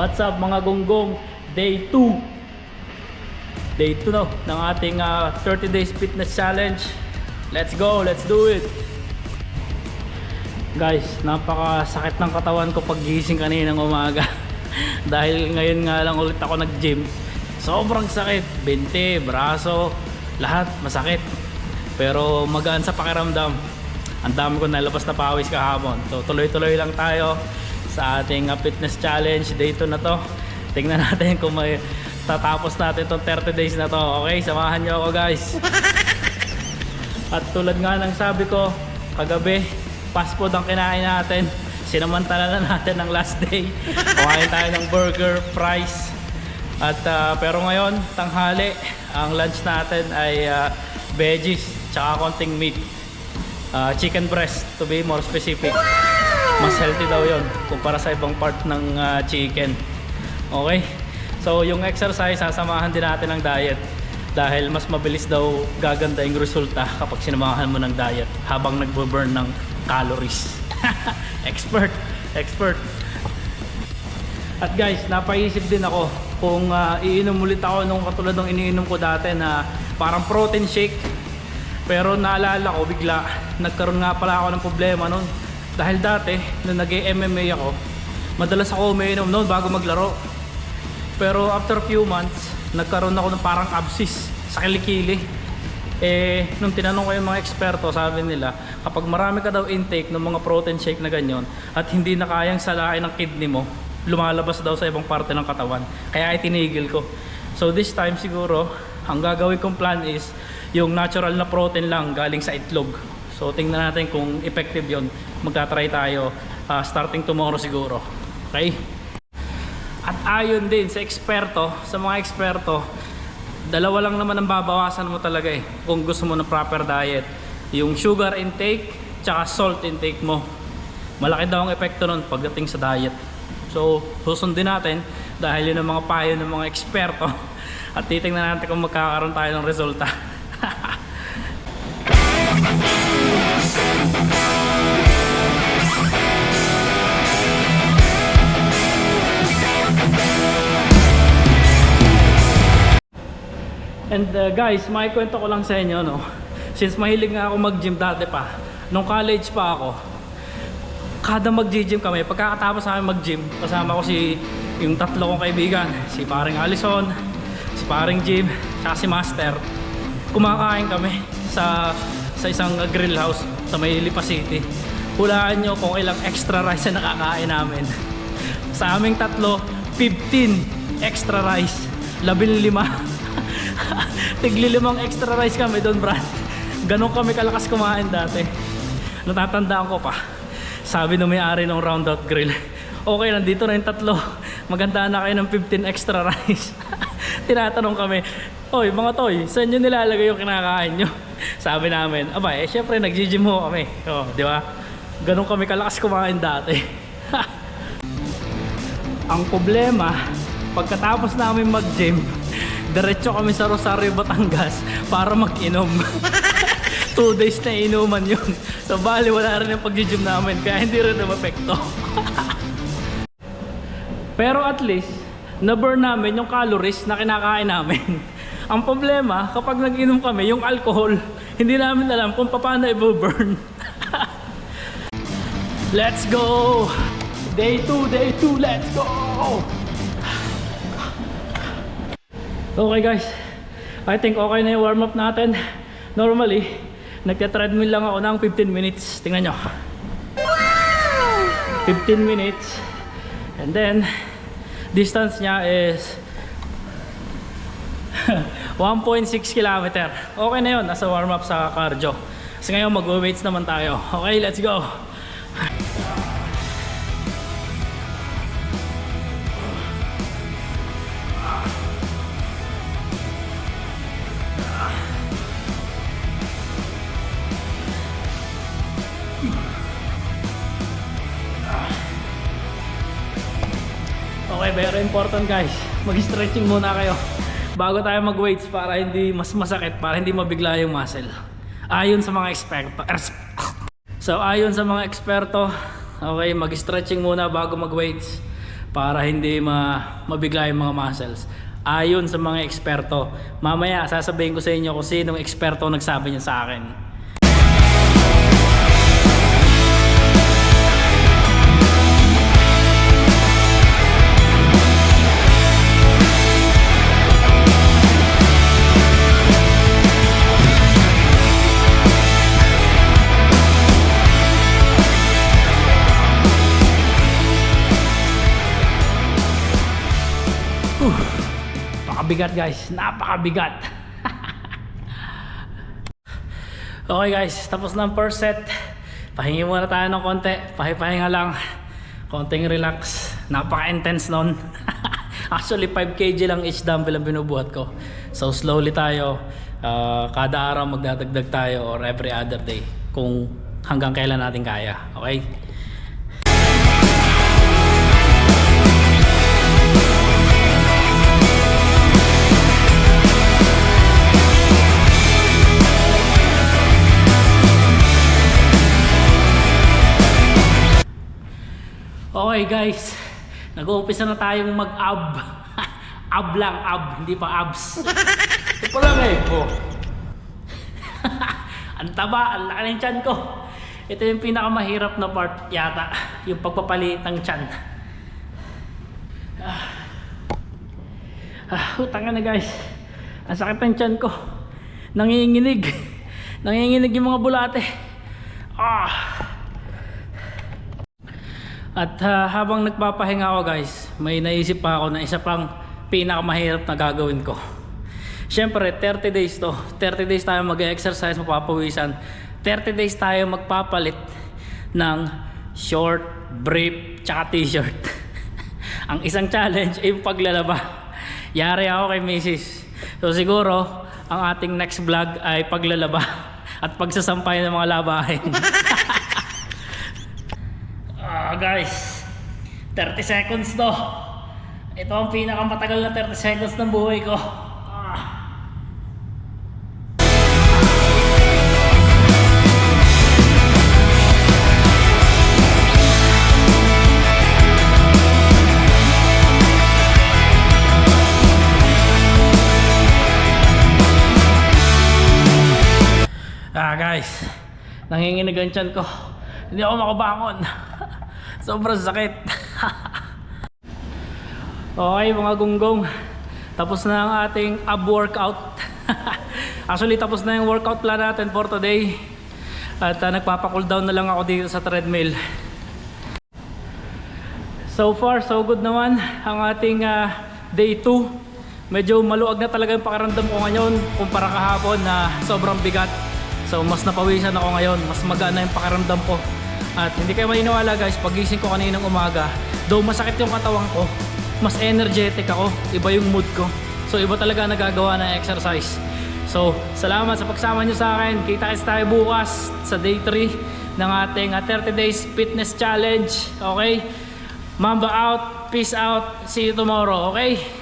What's up mga gonggong? Day 2 Day 2 no, ng ating ah, 30 days fitness challenge. Let's go, let's do it. Guys, napakasakit ng katawan ko pag gising kaninang umaga. Dahil ngayon nga lang ulit ako nag-gym. Sobrang sakit, binte, braso, lahat masakit. Pero magaan sa pakiramdam. Ang dami ko nalabas na pawis kahapon. So tuloy-tuloy lang tayo sa ating ah, fitness challenge Day 2 na to Tingnan natin kung may tatapos natin itong 30 days na to Okay, samahan nyo ako guys At tulad nga ng sabi ko kagabi, fast food ang kinain natin. Sinamantala na natin ang last day. Kumain tayo ng burger, fries. At ah, pero ngayon, tanghali, ang lunch natin ay ah, veggies, tsaka konting meat. Ah, chicken breast to be more specific. Mas healthy daw yon kumpara sa ibang part ng ah, chicken. Okay? So yung exercise, sasamahan din natin ng diet dahil mas mabilis daw gaganda yung resulta kapag sinamahan mo ng diet habang nagbo-burn ng calories. expert, expert. At guys, napaisip din ako kung ah, iinom ulit ako nung katulad ng iniinom ko dati na parang protein shake. Pero naalala ko bigla, nagkaroon nga pala ako ng problema noon. Dahil dati, nung nag-MMA ako, madalas ako umiinom noon bago maglaro. Pero after few months, nagkaroon ako ng parang abscess sa kilikili. Eh, nung tinanong ko yung mga eksperto, sabi nila, kapag marami ka daw intake ng mga protein shake na ganyan at hindi na kayang salain ng kidney mo, lumalabas daw sa ibang parte ng katawan. Kaya itinigil ko. So this time siguro, ang gagawin kong plan is yung natural na protein lang galing sa itlog. So tingnan natin kung effective yon. Magta-try tayo ah, starting tomorrow siguro. Okay? At ayon din sa eksperto, sa mga eksperto, dalawa lang naman ang babawasan mo talaga eh kung gusto mo ng proper diet. Yung sugar intake, tsaka salt intake mo. Malaki daw ang epekto nun pagdating sa diet. So, susundin natin dahil yun ang mga payo ng mga eksperto at titingnan natin kung magkakaroon tayo ng resulta. And uh, guys, makikwento ko lang sa inyo, no? Since mahilig nga ako mag-gym dati pa, nung college pa ako, kada mag-gym kami, pagkakatapos namin mag-gym, kasama ko si yung tatlo kong kaibigan, si paring Allison, si paring Jim, at si Master. Kumakain kami sa sa isang grill house sa may City. Hulaan nyo kung ilang extra rice na nakakain namin. sa aming tatlo, 15 extra rice. 15 Tiglilimang extra rice kami doon, Brad. Ganon kami kalakas kumain dati. Natatandaan ko pa. Sabi ng may-ari ng Roundout Grill, okay, nandito na yung tatlo. Maganda na kayo ng 15 extra rice. Tinatanong kami, Oy, mga toy, saan nyo nilalagay yung kinakain nyo? Sabi namin, aba, eh, syempre, nag-gym ho kami. O, oh, di ba? Ganon kami kalakas kumain dati. Ang problema, pagkatapos namin mag-gym, diretso kami sa Rosario, Batangas para mag-inom. Two days na inuman yun. So bali wala rin yung pag-gym namin kaya hindi rin na-epekto. Pero at least, na-burn namin yung calories na kinakain namin. Ang problema, kapag nag-inom kami, yung alcohol, hindi namin alam kung paano i-burn. let's go! Day 2, day 2, let's go! Okay guys, I think okay na yung warm up natin. Normally, nagte-treadmill lang ako ng 15 minutes. Tingnan nyo. 15 minutes. And then, distance niya is 1.6 kilometer. Okay na yun, nasa warm up sa cardio. Kasi ngayon mag-weights naman tayo. Okay, let's go! Very important guys. Mag-stretching muna kayo bago tayo mag-weights para hindi mas masakit, para hindi mabigla yung muscle. Ayon sa mga eksperto. ers- So, ayon sa mga eksperto, okay, mag-stretching muna bago mag-weights para hindi ma mabigla yung mga muscles. Ayon sa mga eksperto. Mamaya sasabihin ko sa inyo kung sinong eksperto nagsabi niya sa akin. Napakabigat guys, napakabigat. okay guys, tapos na ang first set. Pahingi muna tayo ng konti, pahipahinga lang. Konting relax. Napaka-intense nun. Actually 5 kg lang each dumbbell ang binubuhat ko. So slowly tayo. Ah, kada araw magdadagdag tayo or every other day kung hanggang kailan natin kaya. Okay? Okay guys, nag-uumpisa na tayong mag-ab. ab lang, ab, hindi pa abs. Ito pa lang eh. Oh. ang taba, ang laki ng tiyan ko. Ito yung pinakamahirap na part yata, yung pagpapalit ng tiyan. Ah, ah utang na guys. Ang sakit ng tiyan ko. Nanginginig. Nanginginig yung mga bulate. Ah. At ah, habang nagpapahinga ako guys, may naisip pa ako na isa pang pinakamahirap na gagawin ko. Siyempre, 30 days to. 30 days tayo mag-exercise, mapapawisan. 30 days tayo magpapalit ng short, brief, tsaka t-shirt. Ang isang challenge ay paglalaba. Yari ako kay Mrs. So siguro, ang ating next vlog ay paglalaba at pagsasampay ng mga labahin. Ah, guys. 30 seconds to. Ito ang pinakamatagal na 30 seconds ng buhay ko. Ah. Ah guys, nanginginig ang tiyan ko. Hindi ako makabangon. Sobrang sakit. okay mga gunggong. Tapos na ang ating ab workout. Actually tapos na yung workout plan natin for today. At uh, nagpapa-cool down na lang ako dito sa treadmill. So far, so good naman ang ating ah, day 2. Medyo maluag na talaga yung pakiramdam ko ngayon kumpara kahapon na sobrang bigat. So mas napawisan ako ngayon, mas magana yung pakiramdam ko. At hindi kayo maniniwala guys, pagising ko kaninang umaga, though masakit yung katawan ko, mas energetic ako, iba yung mood ko. So iba talaga nagagawa ng exercise. So salamat sa pagsama nyo sa akin. Kita-kits tayo bukas sa day 3 ng ating ah, 30 days fitness challenge. Okay? Mamba out, peace out, see you tomorrow, okay?